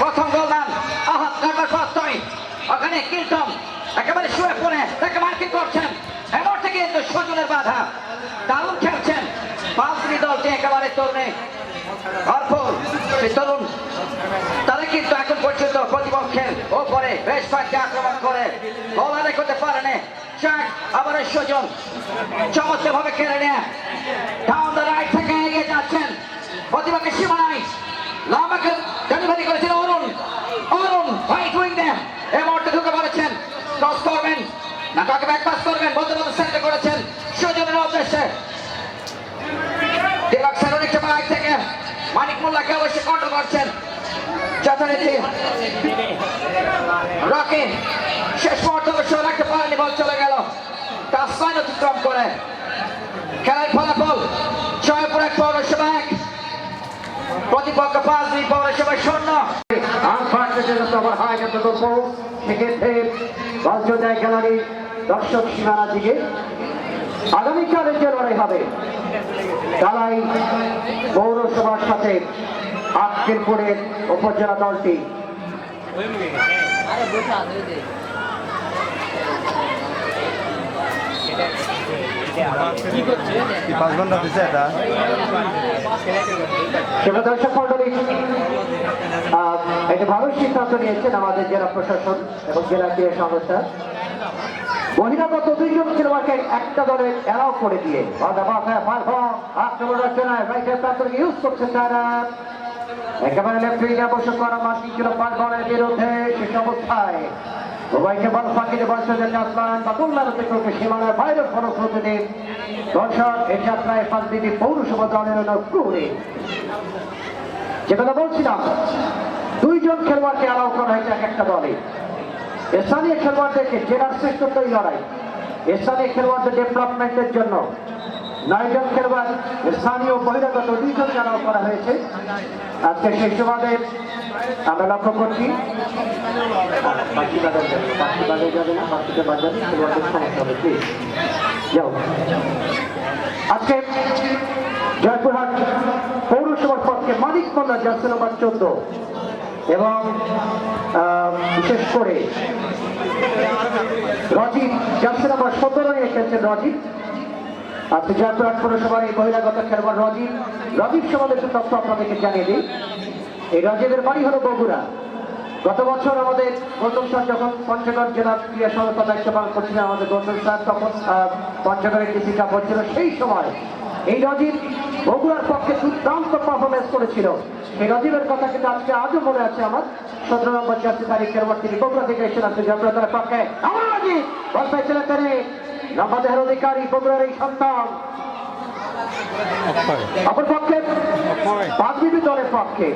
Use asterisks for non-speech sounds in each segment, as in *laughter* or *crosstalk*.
প্রথম গোলদান আহাত কারবার প্রত্যয় ওখানে কীর্তন একেবারে শুয়ে পড়ে, তাকে মার্কিং করছেন। এমন থেকে কিন্তু সজনের বাধা। দারুণ খেলছেন। পাঁচটি দলটি একেবারে তরুণে। ভরপুর সেই তরুণ। তারা কিন্তু এখন পর্যন্ত প্রতিপক্ষের ওপরে বেশ কয়েকটি আক্রমণ করে। গোল আদায় করতে পারেনি চাক আবার সজন চমৎকার ভাবে খেলে নিয়ে। ডাউন দ্য রাইট থেকে এগিয়ে যাচ্ছেন। প্রতিপক্ষের সীমানায় লামাকে ডেলিভারি করেছেন অরুণ। অরুণ রাইট উইং দেন না কাকে ব্যাক পাস করবেন। থেকে। মানিক অবশ্যই কন্ট্রোল করছেন। যথারীতি রকি, শেষ মুহূর্তে অবশ্য পারেনি বল চলে গেল। তার সাইন অতিক্রম করে খেলার ফলাফল জয়পুর এক পৌরসভা এক প্রতিপক্ষ পাঁচ দুই পৌরসভা শূন্য। Unfortunately over high at the যায় দর্শক সীমানা দিকে আগামীকালের যে লড়াই হবে। তালাই পৌরসভার সাথে আজকেরপুরের উপজেলা দলটি আরে বসে আছে ওই যে কি করছে পাঁচ ঘণ্টা দিছে এটা। দর্শক মন্ডলী একটা ভালো সিদ্ধান্ত নিয়েছেন আমাদের জেলা প্রশাসন এবং জেলা ক্রীড়া সংস্থা। বহিরাগত দুইজন খেলোয়াড়কে একটা দলে অ্যালাউ করে দিয়ে আক্রমণ রচনায় ইউজ করছেন তারা। একেবারে লেফট উইংয়ে বসে করা মাটি ছিল পাঁচ বলের বিরুদ্ধে। শেষ অবস্থায় উভয়কে বল, ফাঁকিতে বসে যেতে আসলাম বাবুল্লার অতিক্রমে সীমানার বাইরের ফলশ্রুতিতে দর্শক এই যাত্রায় পাঁচ দিদি পৌরসভা দলের অনুগ্রহে। যে কথা বলছিলাম, দুইজন খেলোয়াড়কে অ্যালাউ করা হয়েছে এক একটা দলে। স্থানীয় খেলোয়াড়দেরকে জেলার শ্রেষ্ঠত্বই লড়াই। স্থানীয় খেলোয়াড়দের ডেভেলপমেন্টের জন্য নয়জন খেলোয়াড় স্থানীয় বহিরাগত দুইজন অ্যালাউ করা হয়েছে। আজকে সেই আমরা লক্ষ্য করছি। আজকে জয়পুরহাট পৌরসভার পক্ষে মানিক মোল্লা জার্সি নম্বর চোদ্দ এবং বিশেষ করে রজিত, জার্সি নম্বর সতেরো নিয়ে রজিত। আজকে জয়পুরহাট পৌরসভার এই বহিরাগত খেলোয়াড় রজিত রজিত সম্বন্ধে তথ্য আপনাদেরকে জানিয়ে দিই। এই রজিতের বাড়ি হলো বগুড়া। গত বছর আমাদের গৌতম স্যার যখন পঞ্চগড় জেলা ক্রীড়া সংস্থা দায়িত্ব পালন করছিলেন, আমাদের গৌতম স্যার তখন পঞ্চগড়ের ডিসি কাপ হচ্ছিল সেই সময় এই রজিত বগুড়ার পক্ষে দুর্দান্ত পারফরমেন্স করেছিল। এই রজিবের কথা কিন্তু আজকে আজও মনে আছে আমার। সতেরো নম্বর জাতীয় তারিখের পর তিনি বগুড়া থেকে এসেছেন, আজকে পক্ষে। আমার রজিত বল পাইছিলেন দেহের অধিকারী বগুড়ার এই সন্তান। অপর পক্ষে? পাঁচবিবি দলের পক্ষে।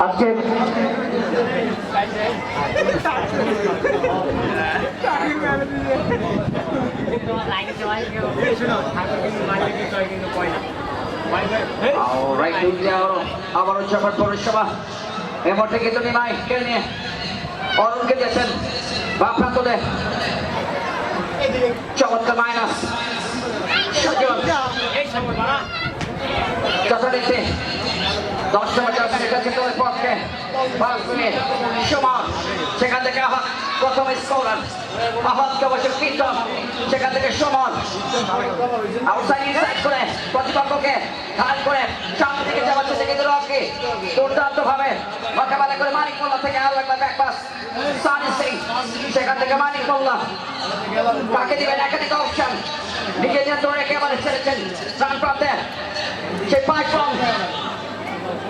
আজকে *laughs* আবারও জয়পুর পৌরসভা মুহূর্তে কিন্তু নিমাই খেলে নিয়ে অরুণকে দিয়েছেন বাম প্রান্ততে চমৎকার মাইনাস যথারীতি দশ পাঁচ মিনিট সমান। সেখান থেকে আহাত প্রথম স্কোরার। আহাতকে অবশ্য কীর্তন সেখান থেকে সমান। আউটসাইড ইনসাইড করে প্রতিপক্ষকে ঘাট করে সামনে রকি। দুর্দান্ত ভাবে মোকাবেলা করে মানিক মোল্লা থেকে আরও একবার ব্যাক পাস সানি সেখান থেকে মানিক মোল্লা কাকে দিবেন একাধিক অপশন নিজে নিয়ন্ত্রণ রেখে এবারে ছেড়েছেন প্রান্তে সেই পাঁচ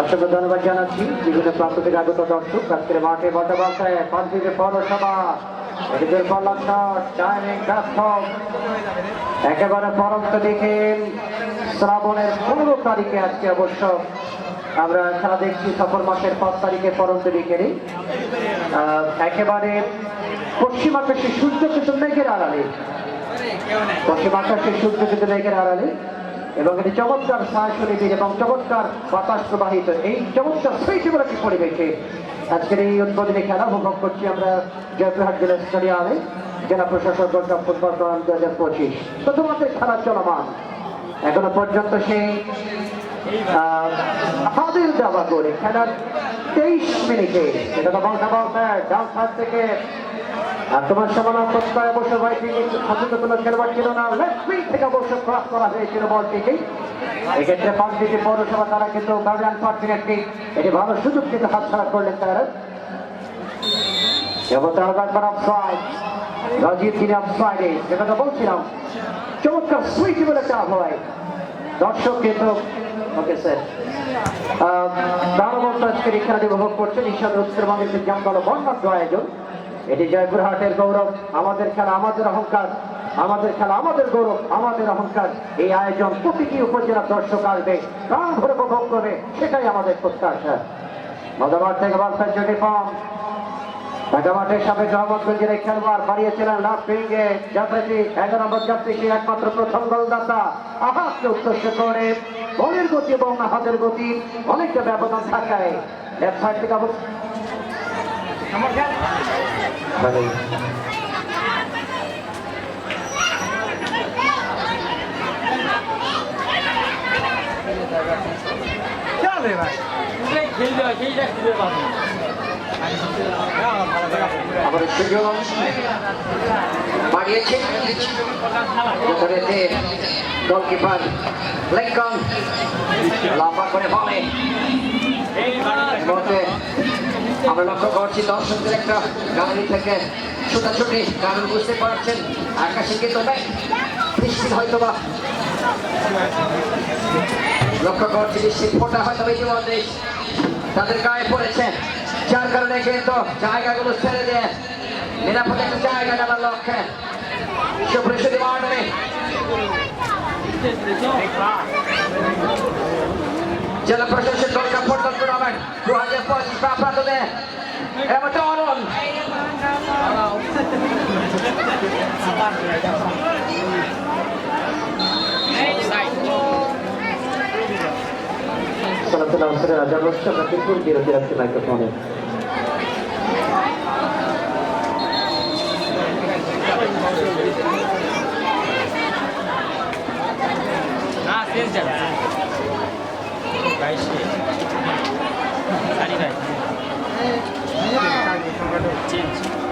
অসংখ্য ধন্যবাদ জানাচ্ছি। বিভিন্ন প্রান্ত থেকে আগত দর্শক আজকের মাঠে বর্তমান পাঁচবিবি পৌরসভা এদিকে পাল্লা শট একেবারে পরন্ত দিকে শ্রাবণের পনেরো তারিখে আজকে অবশ্য আমরা খেলা দেখছি সফর মাসের পাঁচ তারিখে পরন্ত আহ, একেবারে পশ্চিম আকাশে সূর্য কিন্তু মেঘের আড়ালে। পশ্চিম আকাশে সূর্য কিন্তু মেঘের আড়ালে। এবং এটি চমৎকার ছায়াশরীর এবং চমৎকার বাতাস প্রবাহিত। এই চমৎকার একটি পরিবেশে আজকের এই উদ্বোধনী খেলা উপভোগ করছি আমরা জয়পুরহাট জেলা স্টেডিয়ামে। জেলা প্রশাসক গোল্ড কাপ ফুটবল টুর্নামেন্ট দু হাজার পঁচিশ। তোমাদের খেলা চলমান। এখনও পর্যন্ত সেই হাদিল দেওয়া করে খেলার তেইশ মিনিটে, এটা তো বলতে ডান সাইড থেকে আর তোমার সমানা প্রত্যয় অবশ্য ভাইটি সচেতন খেলোয়াড় ছিল না। লেফট থেকে অবশ্য ক্রস করা হয়েছিল বলটিকে। এক্ষেত্রে পাঁচদিকে পৌরসভা তারা কিন্তু পার্টির একটি এটি ভালো সুযোগ কিন্তু হাতছাড়া করলেন তারা। যেটা তো বলছিলাম। চমৎকার সুইটেবল একটা আবহাওয়ায় দর্শক কিন্তু, ওকে স্যার দানবন্ত আজকের এই খেলাটি উপভোগ করছেন। ঈশ্বর উত্তরবঙ্গের জমকালো বর্ণাঢ্য আয়োজন এটি জয়পুরহাটের গৌরব, আমাদের খেলা আমাদের অহংকার, আমাদের খেলা আমাদের গৌরব, আমাদের অহংকার। এই আয়োজন প্রতিটি উপজেলা দর্শক আসবে, প্রাণ ভরে উপভোগ করবে, সেটাই আমাদের প্রত্যাশা। মজাবার থেকে বালসার ইউনিফর্ম ঢাকা মাঠের সাবেক রহমতগঞ্জের এই খেলোয়াড় বাড়িয়েছিলেন লাভ পিঙ্গে যাত্রাটি এগারো নম্বর যাত্রীকে একমাত্র প্রথম গোলদাতা। আহাতকে উত্তষ্ট করে, বলের গতি এবং হাতের গতি অনেকটা ব্যবধান থাকায়। লেফট সাইড থেকে অবশ্য ভালোই। চলে ভাই খেলতে হয় সেইটা খুঁজে পাবো আবার সুযোগ বাড়িয়েছে যথারীতি গোলকিপার লেঙ্কন লম্বা করে বলে আমরা লক্ষ্য করছি দর্শকদের একটা গাড়ি থেকে ছোটাছুটি গান বুঝতে পারছেন আকাশে কিন্তু বৃষ্টি হয়তো বা লক্ষ্য করছি নিশ্চিত ফোটা হয়তো ইতিমধ্যে তাদের গায়ে পড়েছে। যার কারণে কিন্তু জায়গাগুলো ছেড়ে দিয়ে নিরাপদ একটা জায়গা নেওয়ার লক্ষ্যে সুপ্রিশুটি মহাডারে জেলা প্রশাসন 244 plato de Everton. Selam selam selam. Jangan lupa nanti pun dia tidak si mikrofonnya. Nah, sini jalan. Baik sih. *laughs* যাবে বাইশে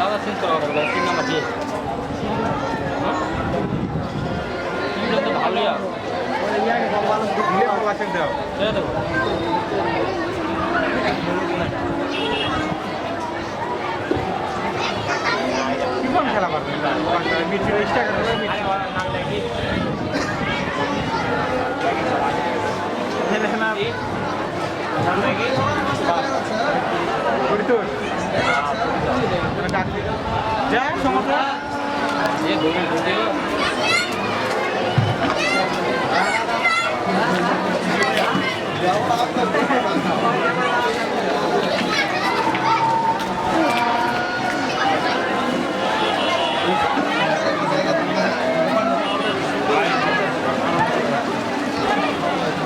দাদা চেঞ্জ করা হবে তিন নাম্বার দিয়ে তিনজন তো ভালোই আর ছেড়ে দেবো খেলা পারবেন মিছিল ইনস্টাগ্রামে যা সমস্যা। যে ঘুরে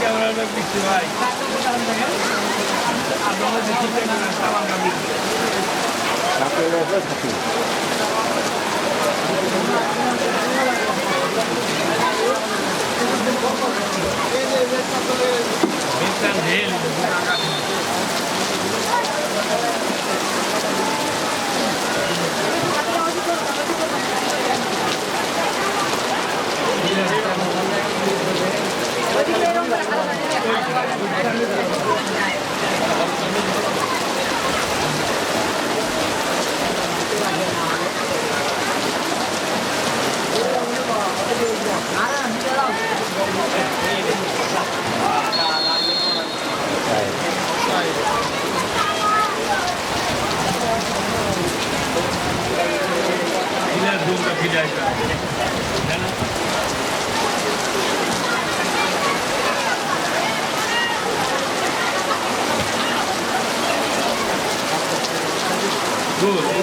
ক্যামেরাটা পিছিয়ে ভাই আপনারা Good.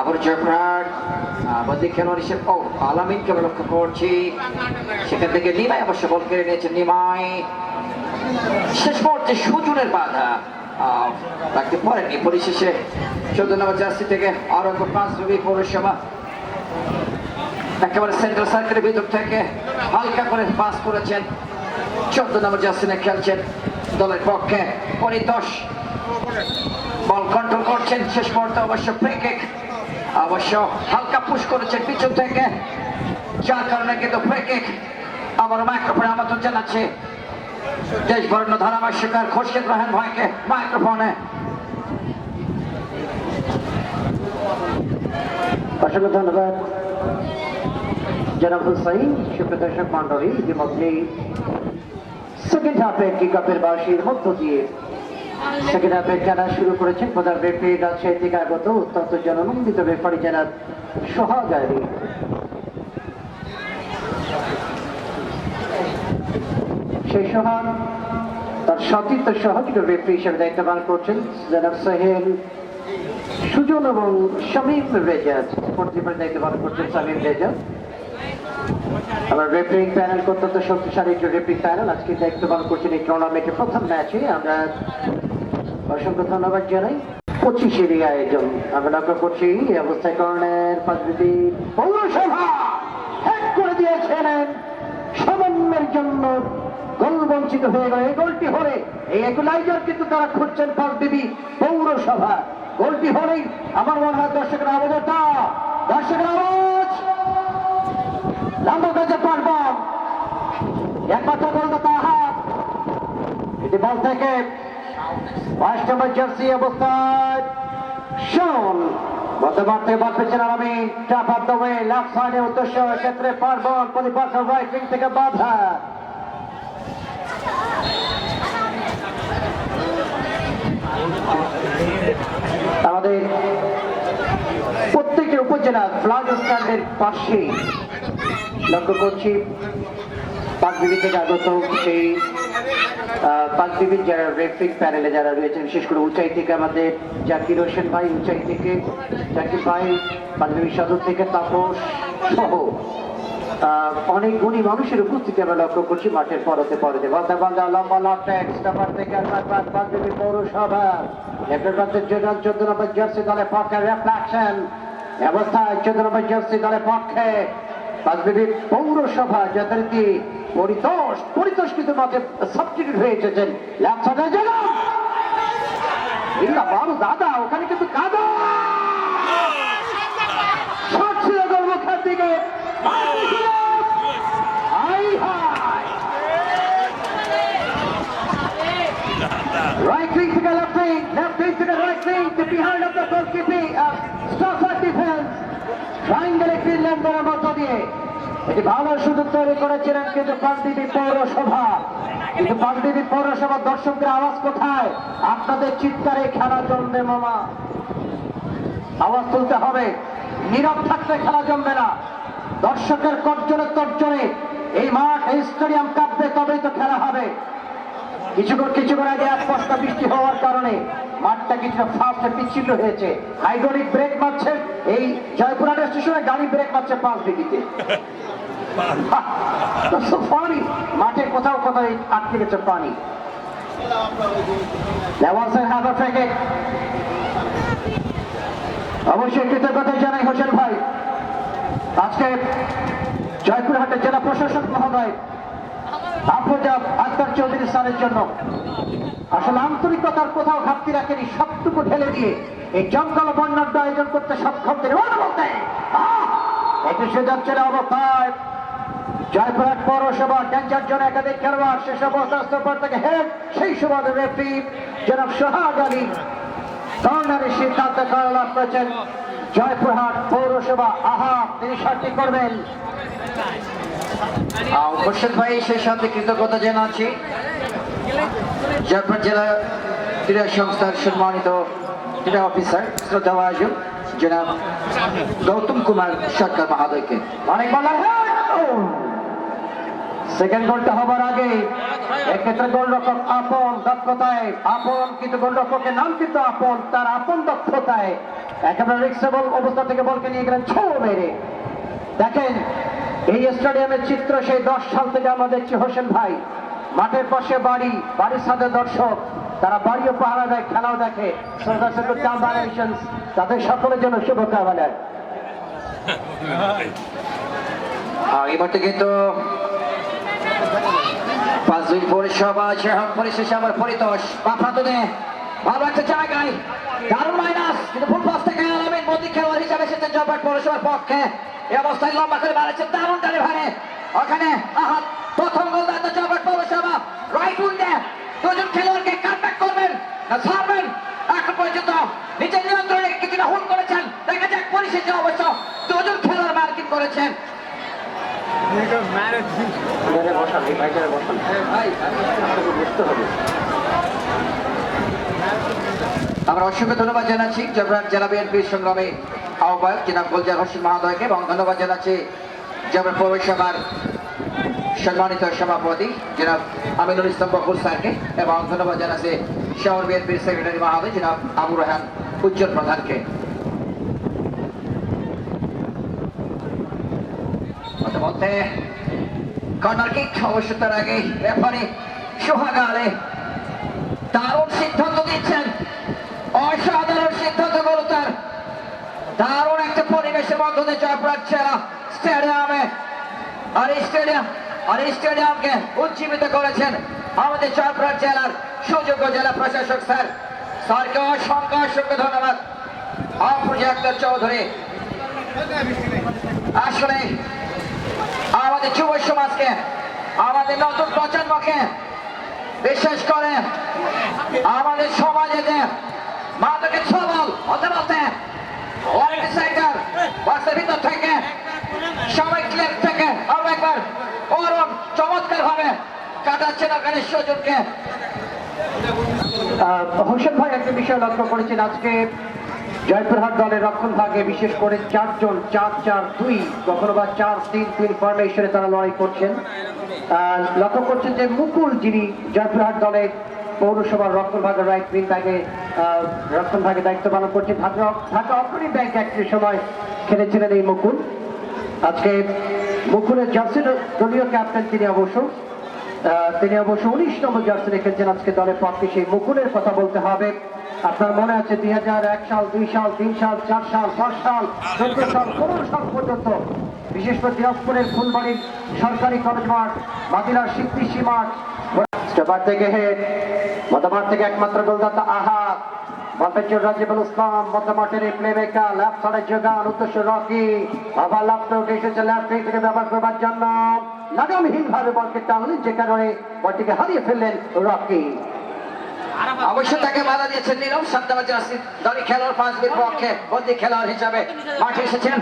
আবার জয়পুরহাট আমাদের খেলোয়াড় হিসেবে ও আলামিনকে আমরা লক্ষ্য করছি। সেখান থেকে নিমাই অবশ্য বল কেড়ে নিয়েছে, নিমাই। শেষ মুহূর্তে সুজনের বাধা। রাখতে পারেনি পরিশেষে চোদ্দ নম্বর জার্সি থেকে আরও পাঁচ রবি পৌরসভা। একেবারে সেন্ট্রাল সার্কেলের ভিতর থেকে হালকা করে পাস করেছেন। চোদ্দ নম্বর জাসিনে খেলছেন দলের পক্ষে। পরিতোষ। বল কন্ট্রোল করছেন। শেষ মুহূর্তে অবশ্য ফ্রি কিক অবশ্য হালকা পুশ করেছেন পিছন থেকে। যার কারণে কিন্তু ফ্রি কিক আবার মাইক্রোফোনে আমন্ত্রণ জানাচ্ছে। দেশ বরণ্য ধারাভাষ্যকার খোরশেদ রহেন ভাইকে মাইক্রোফোনে অসংখ্য ধন্যবাদ। জনাব হুসাইন সুপ্রদর্শক মন্ডলী ইতিমধ্যেই সেকেন্ড হাফে কিক আপের মধ্য দিয়ে সেকেন্ড হাফে শুরু করেছেন প্রধান রেফারি রাজশাহী থেকে আগত অত্যন্ত জননন্দিত রেফারি জনাব সোহাগ সেই সোহাগ তার সতীর্থ সহযোগী রেফারি হিসেবে দায়িত্ব পালন করছেন জনাব সোহেল সুজন এবং শামীম রেজাজ। কর্তৃপক্ষের দায়িত্ব পালন করছেন শামীম রেজাজ। আমার রেফারিং প্যানেল শক্তিশালী রেফারিং প্যানেল? আজকে করছেন এই টুর্নামেন্টের প্রথম ম্যাচে। আমরা অসংখ্য ধন্যবাদ জানাই। পঁচিশের এই আয়োজন। আমরা লক্ষ্য করছি অবস্থায় পৌরসভা হ্যাক করে দিয়েছেন সামান্যের জন্য। গোল বঞ্চিত হয়ে গেল। এই গোলটি হলে এই একুলাইজার কিন্তু তারা খুঁজছেন পাঁচবিধি পৌরসভা। গোলটি হলেই আমার মনে হয় দর্শকের আবেদনটা দর্শকের আওয়াজ লম্বা কাজে পারবন একমাত্র হাত এটি বল থেকে বাইশ নম্বর জার্সি অবস্থায়। আমি ট্যাপ অফ দ্য উদ্দেশ্য ক্ষেত্রে পারবন প্রতিপক্ষ রাইট থেকে বাধা। আমাদের প্রত্যেকটি উপজেলা ফ্লাগ স্ট্যান্ডের পাশে লক্ষ্য করছি পাকবিবি থেকে আগত সেই পাকবিবির যারা রেফারিং প্যানেলে যারা রয়েছে বিশেষ করে উঁচাই থেকে আমাদের জাকির হোসেন ভাই উঁচাই থেকে জাকির ভাই পাকবিবি সদর থেকে তাপস সহ অনেক গুণী মানুষের উপস্থিতি আমরা লক্ষ্য করছি মাঠের পরতে পরতে বলতে বলতে লম্বা লম্বা এক্সট্রা থেকে পাকবিবি পৌরসভা লেফটেন্ট প্রান্তের জন্য চোদ্দ নম্বর জার্সি দলের পক্ষে রিফ্লেকশন ব্যবস্থায় চোদ্দ নম্বর জার্সি দলের পক্ষে পাঁচবিবির পৌরসভা যথারীতি পরিতোষ পরিতোষকৃত মতে সাবস্টিটিউট হয়ে এসেছেন। বাবু দাদা ওখানে কিন্তু কাদা! শট ছিল গোলমুখের দিকে high high Right wing to the left wing, left wing to the right wing, to behind of the goalkeeping, uh, Stockford defense. ট্রাইঙ্গেলে মধ্য দিয়ে। এটি ভালো সুযোগ তৈরি করেছিলেন কিন্তু পান্ডিবি পৌরসভা। কিন্তু পান্ডিবি পৌরসভার দর্শকদের আওয়াজ কোথায়? আপনাদের চিৎকারে খেলা জমবে মামা। আওয়াজ তুলতে হবে। নীরব থাকলে খেলা জমবে না। দর্শকের তর্জনে তর্জনে এই মাঠ, এই স্টেডিয়াম কাঁপবে, তবেই তো খেলা হবে। কিছুক্ষণ কিছুক্ষণ আগে এক বস্তা বৃষ্টি হওয়ার কারণে মাঠটা কিছুটা ফাস্টে বিচ্ছিন্ন হয়েছে। হাইড্রোলিক ব্রেক মারছে। এই জয়পুরহাট স্টেশনে গাড়ি ব্রেক মারছে পাঁচ ডিগ্রিতে। *laughs* পানি। মাঠে কোথাও কোথাও আটকে গেছে পানি। অবশ্যই কৃতজ্ঞতা জানাই হোসেন ভাই। আজকে জয়পুরহাটের জেলা প্রশাসক মহোদয় আফরোজা আক্তার চৌধুরী স্যারের জন্য। আসলে আন্তরিকতার কোথাও ঘাটতি রাখেনি, সবটুকু ঢেলে দিয়ে এই জঙ্গল বন্যাঢ্য আয়োজন করতে সক্ষম তিনি। বলতে অবস্থায় জয়পুরহাট পৌরসভা, ডেঞ্জার জন্য একাধিক সেই সিদ্ধান্ত জয়পুরহাট পৌরসভা। আহা, তিনি করবেন। ভাই, সেই কৃতজ্ঞতা জানাচ্ছি। জয়পুর জেলা ক্রীড়া সংস্থার সম্মানিত ক্রীড়া অফিসার শ্রদ্ধা আয়োজন জনাব গৌতম কুমার সরকার মহাদয়কে। অনেক বলার সেকেন্ড গোলটা হবার আগে এক্ষেত্রে গোলরক্ষক আপন দক্ষতায়, আপন কিন্তু গোলরক্ষকের নাম কিন্তু আপন, তার আপন দক্ষতায় একেবারে রিক্সেবল অবস্থা থেকে বলকে নিয়ে গেলেন ছো মেরে। দেখেন, এই স্টেডিয়ামের চিত্র সেই দশ সাল থেকে আমরা দেখছি হোসেন ভাই। মাঠের পাশে বাড়ি, বাড়ির সাথে দর্শক, তারা বাড়িও পাহারা দেয়, খেলাও দেখে. তাদের সকলের জন্য শুভকামনা। পরিষেবা ভালো একটা জায়গায় পক্ষে। এই অবস্থায় লম্বা করে মারেছে দারুণ ওখানে আহাত প্রথম গোল জয়পাট পৌরসভা রাইট উইন্ডে দুজন খেলোয়াড়কে কাটব্যাক করবেন। না ছাড়বেন। এখন পর্যন্ত নিজের নিয়ন্ত্রণে কিছুটা হুল করেছেন। দেখা যাক পরিশেষে অবশ্য দুজন খেলোয়াড় মার্কিং করেছেন। মেরে বসান এই ভাইটারে বসান আপনাকে বুঝতে হবে আমরা অসংখ্য ধন্যবাদ জানাচ্ছি জবরাট জেলা বিএনপির সংগ্রামী আহ্বায়ক জনাব গোলজার হোসেন মহাদয়কে এবং ধন্যবাদ জানাচ্ছি জবরাট পৌরসভার সম্মানিত সভাপতি জনাব আমিনুল ইসলাম বকুল স্যারকে এবং ধন্যবাদ জানাচ্ছি শহর বিএনপির সেক্রেটারি মহোদয় জনাব আবু রহান উজ্জ্বল প্রধানকে। কর্নার কিক অবশ্য তার আগে রেফারি সোহাগ দারুণ সিদ্ধান্ত দিচ্ছেন। অসাধারণ সিদ্ধান্তগুলো তার। দারুণ একটা পরিবেশের মধ্যে জয়পুর জেলা স্টেডিয়ামে। আর স্টেডিয়াম আর স্টেডিয়ামকে উজ্জীবিত করেছেন আমাদের জয়পুর জেলার সুযোগ্য জেলা প্রশাসক স্যার। স্যারকে অসংখ্য অসংখ্য ধন্যবাদ। আক্তার চৌধুরী। আসলে আমাদের যুব সমাজকে, আমাদের নতুন প্রজন্মকে, বিশেষ করে আমাদের সমাজে যে মাদকের সবল হতে বলতে সাইডার বাসের ভিতর থেকে সবাই ক্লিয়ার থেকে আরও একবার। অরুণ চমৎকার ভাবে কাটাচ্ছেন সুযোগকে হোসেন ভাই, একটা বিষয় লক্ষ্য করেছেন, আজকে জয়পুরহাট দলের রক্ষণ ভাগে বিশেষ করে চারজন, চার চার, দুই, কখনো বা চার, তিন তিন ফরমেশনে তারা লড়াই করছেন। লক্ষ্য করছেন যে মুকুল যিনি জয়পুরহাট দলের পৌরসভার রক্ষণ ভাগের রাইট উইং ব্যাগে রক্ষণ ভাগে দায়িত্ব পালন করছেন, ঢাকা ঢাকা অগ্রণী ব্যাংক একটি সময় খেলেছিলেন এই মুকুল। আজকে মুকুলের জার্সি দলীয় ক্যাপ্টেন তিনি অবশ্য তিনি অবশ্য উনিশ নম্বর জার্সি রেখেছেন আজকে দলের পক্ষে। সেই মুকুলের কথা বলতে হবে। আপনার মনে আছে দুই হাজার এক সাল, দুই সাল, তিন সাল, চার সাল দশ সাল, চোদ্দ সাল, পনেরো সাল পর্যন্ত, বিশেষ করে দিনাজপুরের ফুলবাড়ির সরকারি কলেজ মাঠ মাদিরার সিদ্দিশি মাঠ। থেকে হেড মধ্যমাঠ থেকে একমাত্র গোলদাতা আহাত বলপেচুর রাজিবুল ইসলাম মধ্যমাঠের এই প্লে লেফট সাইডে যোগান উদ্দেশ্য রকি। আবার লেফট উঠে এসেছে লেফট থেকে ব্যবহার করবার জন্য। লাগামহীন বলকে টানলেন যে কারণে বলটিকে হারিয়ে ফেললেন রকি। অবশ্য তাকে বাধা দিয়েছেন নীরব সাদ্দাবাজ আসিফ খেলোয়াড় পাঁচ বির পক্ষে বন্দি খেলোয়াড় হিসাবে মাঠে এসেছেন।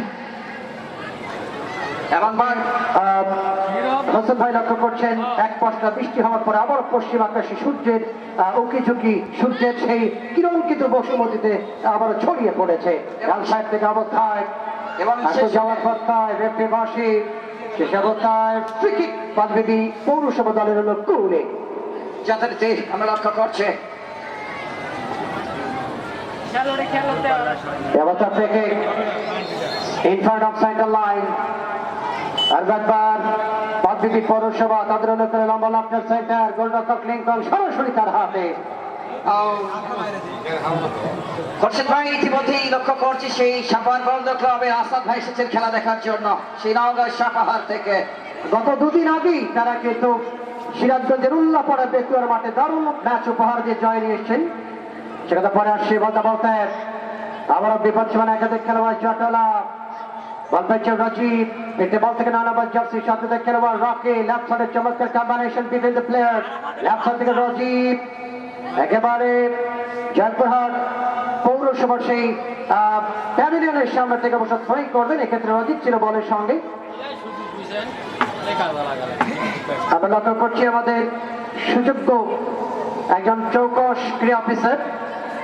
আহ, হোসেন ভাই লক্ষ্য করছেন এক পশলা বৃষ্টি হওয়ার পরে আবার পশ্চিম আকাশে সূর্যের উকি ঝুঁকি সূর্যের সেই কিরণ কিন্তু বসুমতিতে আবার ছড়িয়ে পড়েছে। সাইড থেকে অবস্থায়। এবং যাওয়ার অবস্থায় রেফে শেষ অবস্থায় ফ্রিকিক পাদবেদি পৌরসভা দলের হলো কুলে যথারীতি আমরা লক্ষ্য করছে। ব্যবস্থা থেকে লাইন পাদবিবি পৌরসভা, তাদের অনুকূলে লম্বা লাফটার সেন্টার, গোলরক্ষক লিঙ্কন সরাসরি তার হাতে। ইতিমধ্যেই লক্ষ্য করছি খেলা দেখার জন্য। থেকে। গত দুদিন তারা কিন্তু মাঠে উপহার দিয়ে পরে আবারও বিপদ সীমানা একাধিক খেলোয়াড় বল থেকে নানা বল জার্সি সাথে খেলোয়াড় রকি লেফট সাইডে চমৎকার combination between the player left side থেকে রাজীব একেবারে জয়পুরহাট পৌরসভার সেই প্যাভিলিয়নের সামনে থেকে অবশ্য করবেন। এক্ষেত্রে রাজীব ছিল সঙ্গে। আমরা লক্ষ্য করছি আমাদের সুযোগ্য একজন চৌকস ক্রিয়া অফিসার।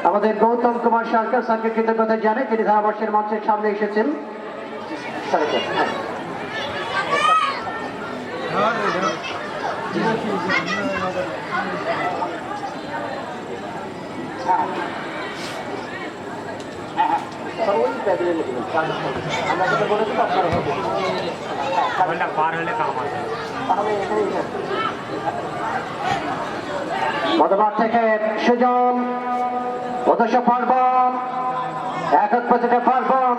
আমাদের গৌতম কুমার সরকার স্যারকে কৃতজ্ঞতা জানে তিনি ধারাবর্ষের মঞ্চের সামনে এসেছেন। হবে। পার হলে কাম আছে তাহলে। মধ্যমাঠ থেকে সুজন অদস্য পার্বন এক এক থেকে পার্বন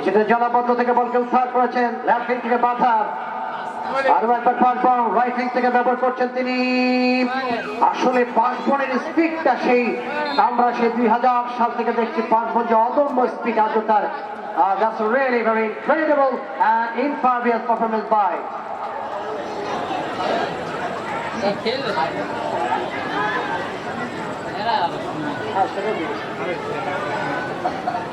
কিছুটা জলাবদ্ধ থেকে বলকে উদ্ধার করেছেন লেফট থেকে বাধা আরও একবার পার্বন রাইট থেকে ব্যবহার করছেন তিনি। আসলে পাঁচ পার্বনের স্পিডটা সেই। আমরা সেই দুই হাজার সাল থেকে দেখছি পাঁচ পার্বন যে অদম্য স্পিড আজও তার। Uh, that's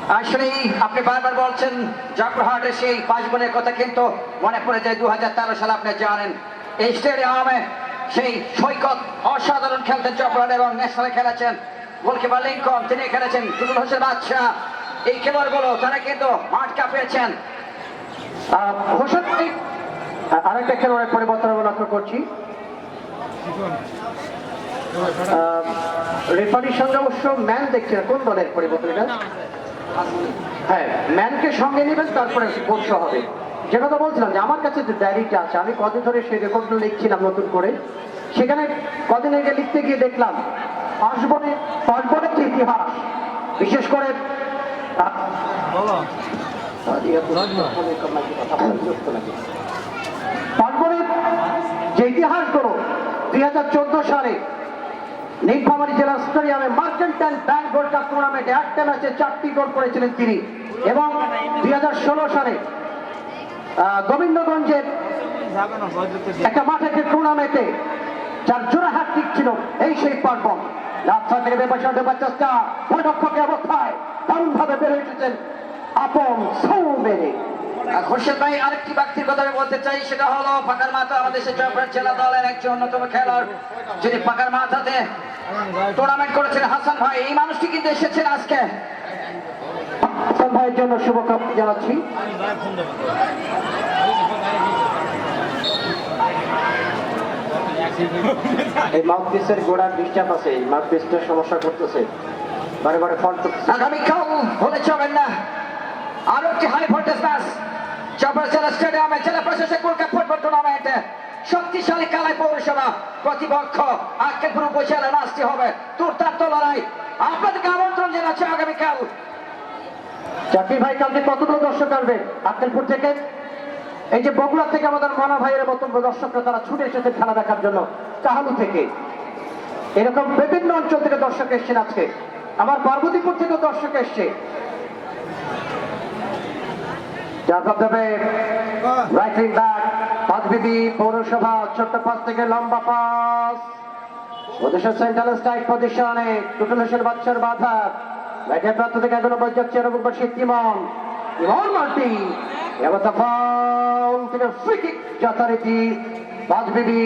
এরা আসলে আপনি বারবার বলছেন জয়পুরহাটের সেই পাঁচ বোনের কথা কিন্তু মনে পড়ে যায় দু হাজার তেরো সালে আপনি জানেন, এই স্টেডিয়ামে সেই সৈকত অসাধারণ খেলতেন জয়পুরহাট এবং ন্যাশনালে খেলেছেন। গোলকিপার লিঙ্কন তিনি খেলেছেন টুটুল হোসেন বাদশাহ। এই খেলোয়াড়গুলো, তারা কিন্তু মাঠ কাঁপিয়েছেন হোসেন আরেকটা খেলোয়াড়ের পরিবর্তন লক্ষ্য করছি। রেফারির সঙ্গে অবশ্য ম্যান দেখছি কোন দলের পরিবর্তন এটা? হ্যাঁ ম্যানকে সঙ্গে নেবেন তারপরে কোর্স হবে। যে কথা বলছিলাম যে আমার কাছে যে ডায়েরিটা আছে আমি কদিন ধরে সেই রেকর্ডগুলো লিখছিলাম নতুন করে। সেখানে কদিন আগে লিখতে গিয়ে দেখলাম পাশবনে পাশবনের যে ইতিহাস বিশেষ করে পার্বণের যে ইতিহাসগুলো দুই হাজার চোদ্দ সালে নীলফামারী জেলা স্টেডিয়ামে মার্কেন্টাইল ব্যাংক গোল্ড কাপ টুর্নামেন্টে একটা ম্যাচে চারটি গোল করেছিলেন তিনি। এবং দুই হাজার ষোলো সালে গোবিন্দগঞ্জের একটা মাঠে একটা টুর্নামেন্টে যার জোড়া হাত ছিল এই সেই পার্বণ রাস্তা থেকে বেপাশা ঢোকার চেষ্টা বৈঠক্ষকে অবস্থায় দারুণ ভাবে বেড়ে উঠেছেন আপন সৌমেনে। আর মাউথপিসের গোড়ার ডিস্টার্ব আছে, এই মাউথপিসটার সমস্যা করতেছে। বারে বারে ফন্ট করতেছে। আগামীকাল হলে চলবেন না। আরও একটি হাই ভোল্টেজ ম্যাচ চপরচলা স্টেডিয়ামে জেলা প্রশাসক কাপ ফুটবল টুর্নামেন্টে শক্তিশালী কালাই পৌরসভা প্রতিপক্ষ আজকেপুর উপজেলা নাচটি হবে। দুর্দান্ত লড়াই। আপনাদেরকে আমন্ত্রণ জানাচ্ছি আগামীকাল চাকরি ভাই, কালকে কতগুলো দর্শক আসবে আক্কেলপুর থেকে? এই যে বগুড়া থেকে আমাদের মানা ভাইয়ের মতন দর্শকরা তারা ছুটে এসেছে খেলা দেখার জন্য কাহালু থেকে। এরকম বিভিন্ন অঞ্চল থেকে দর্শক এসছেন আজকে। আমার পার্বতীপুর থেকেও দর্শক এসছে। যাদব দেবে রাইট ব্যাক পাঁচবিবি পৌরসভা ছোট্ট পাস থেকে লম্বা পাস। সেন্ট্রাল স্ট্রাইক পজিশনে টুটুল হোসেন বাচ্চার বাধা। ব্যাটের প্রান্ত থেকে এখনও বল যাচ্ছে রবীন্দ্র ইমন ইমন মার্টি এবার তা ফাউল থেকে ফ্রি কিক যথারীতি পাঁচবিবি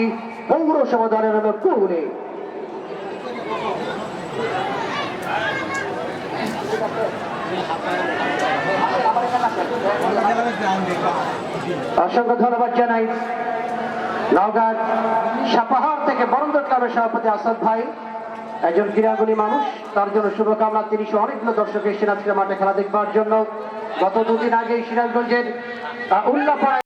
পৌরসভা দলের হলো কুড়ে অসংখ্য ধন্যবাদ জানাই। নওগাঁ সাপাহার থেকে বরন্দ ক্লাবের সভাপতি আসাদ ভাই, একজন ক্রীড়াগুণী মানুষ। তার জন্য শুভকামনা। তিনি সহ অনেকগুলো দর্শক এসেছেন মাঠে খেলা দেখবার জন্য গত দুদিন আগে সিরাজগঞ্জের উল্লাপাড়ায়